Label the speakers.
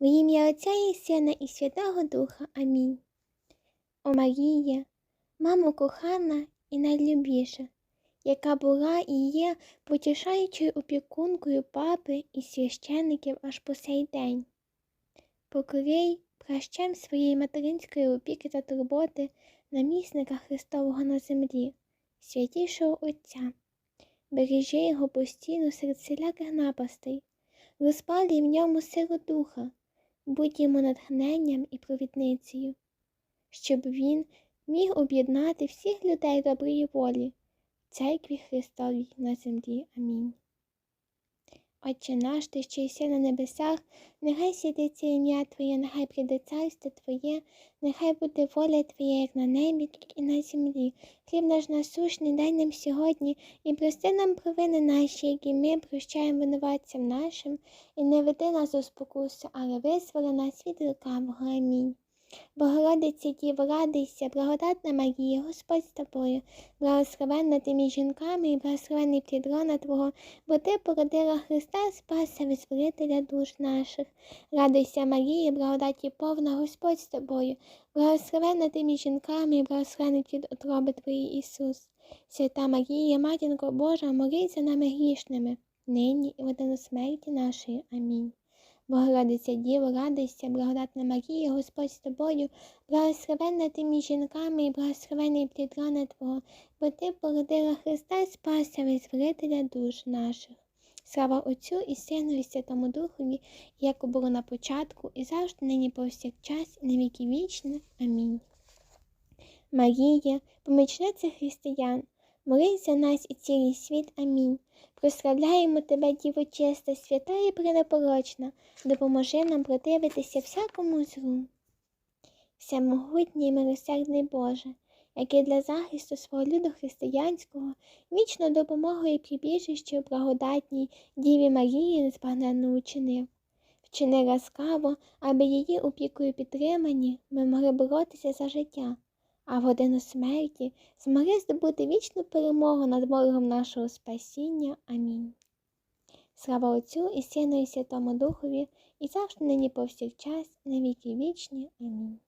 Speaker 1: В ім'я Отця і Сина і Святого Духа. Амінь. О Марія, мамо кохана і найлюбіша, яка була і є потішаючою опікункою папи і священиків аж по сей день. Покорей пращем своєї материнської опіки та турботи намісника Христового на землі, святішого Отця. Бережи його постійно серед всіляких напастей, розпалюй в ньому силу духа, будь йому натхненням і провідницею, щоб він міг об'єднати всіх людей доброї волі в церкві Христовій на землі. Амінь. Отче наш, ти що єси на небесах, нехай святиться ім'я Твоє, нехай прийде царство Твоє, нехай буде воля Твоя, як на небі, так і на землі. Хліб наш насущний дай нам сьогодні, і прости нам провини наші, які ми прощаємо винуватцям нашим, і не веди нас у спокусу, але визволи нас від лукавого. Амінь. Богородице Діво, радуйся, благодатна Марія, Господь з тобою, благословенна ти між жінками і благословенний плід Твого, бо ти породила Христа, Спаса, визволителя душ наших. Радуйся, Марія, благодаті повна, Господь з тобою, благословенна ти між жінками і благословенний плід утроби Твої, Ісус. Свята Марія, Матінко Божа, молись за нами грішними, нині і в годину смерті нашої. Амінь. Богородиця Діво, радуйся, благодатна Марія, Господь з тобою, благословенна ти між жінками і благословений плід лона Твого, бо ти породила Христа, Спася, визволителя душ наших. Слава Отцю і Сину, і Святому Духові, як було на початку, і завжди нині повсякчас, і на віки вічні. Амінь. Марія, помічниця християн, молись за нас і цілий світ. Амінь. Прославляємо тебе, Діво чиста, свята і пренепорочна, допоможи нам противитися всякому злу. Всемогутній і милосердний Боже, який для захисту свого люду християнського вічно допомогою і прибіжищу благодатній Діві Марії незбагненно учинив. Вчини ласкаво, аби її опікою підтримані ми могли боротися за життя а в годину смерті змогли здобути вічну перемогу над ворогом нашого спасіння. Амінь. Слава Отцю і Сину, і Святому Духові, і завжди нині повсякчас, на віки вічні. Амінь.